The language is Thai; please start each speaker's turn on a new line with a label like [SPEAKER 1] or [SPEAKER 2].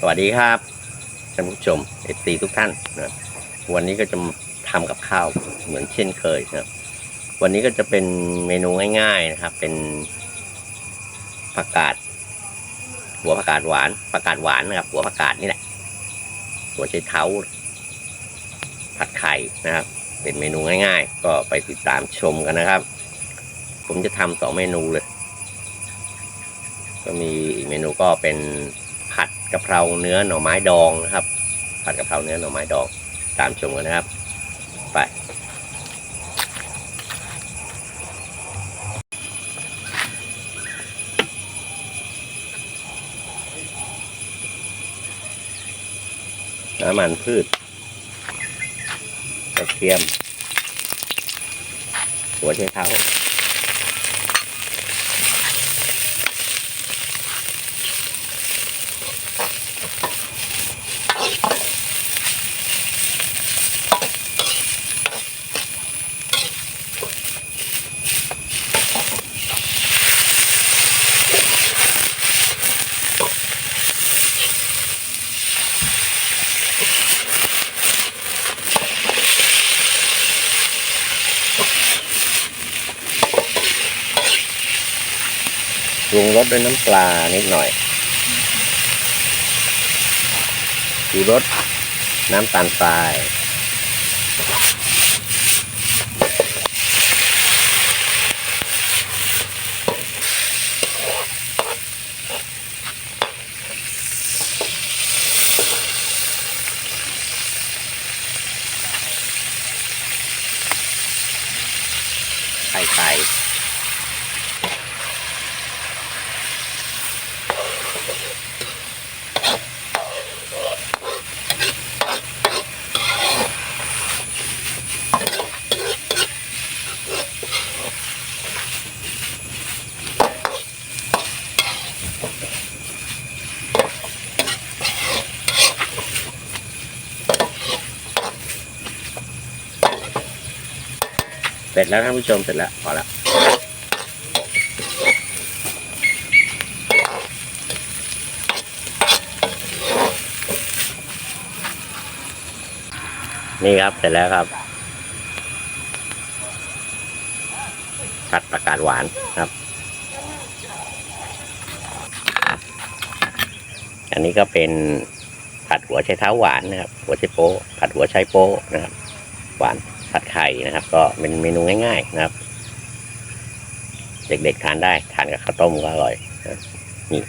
[SPEAKER 1] สวัสดีครับท่านผู้ชมเอซีทุกท่านนะครับวันนี้ก็จะมาทำกับข้าวเหมือนเช่นเคยนะครับวันนี้ก็จะเป็นเมนูง่ายๆนะครับ เป็นผักกาด หัวผักกาดหวานผักกาดหวานนะครับ หัวผักกาดนี่แหละหัวไชเท้า ผัดไข่นะครับ เป็นเมนูง่าย ๆ ก็ไปติดตามชมกันนะครับ ผมจะทำสองเมนูเลย ก็มีอีกเมนูก็เป็น กะเพราเนื้อหน่อไม้ดองนะครับ ผัดกะเพราเนื้อหน่อไม้ดอง ตามชมกันนะครับ ไปน้ำมันพืชกระเทียม หัวไชเท้า ปรุงรสด้วยน้ำปลานิดหน่อยชูรสน้ำตาลทรายไข่ไก่ ร็จแล้วท่านผู้ชมเสร็จแล้วพอแล้วนี่ครับเสร็จแล้วครับผัดประกาศหวานครับ อันนี้ก็เป็นผัดหัวไชเท้าหวานนะครับ หัวไชโป๊ผัดหัวไชโป๊นะครับ หวาน ผัดไข่นะครับ ก็เป็นเมนูง่ายๆนะครับ เด็กๆทานได้ ทานกับข้าวต้มก็อร่อยนะนี่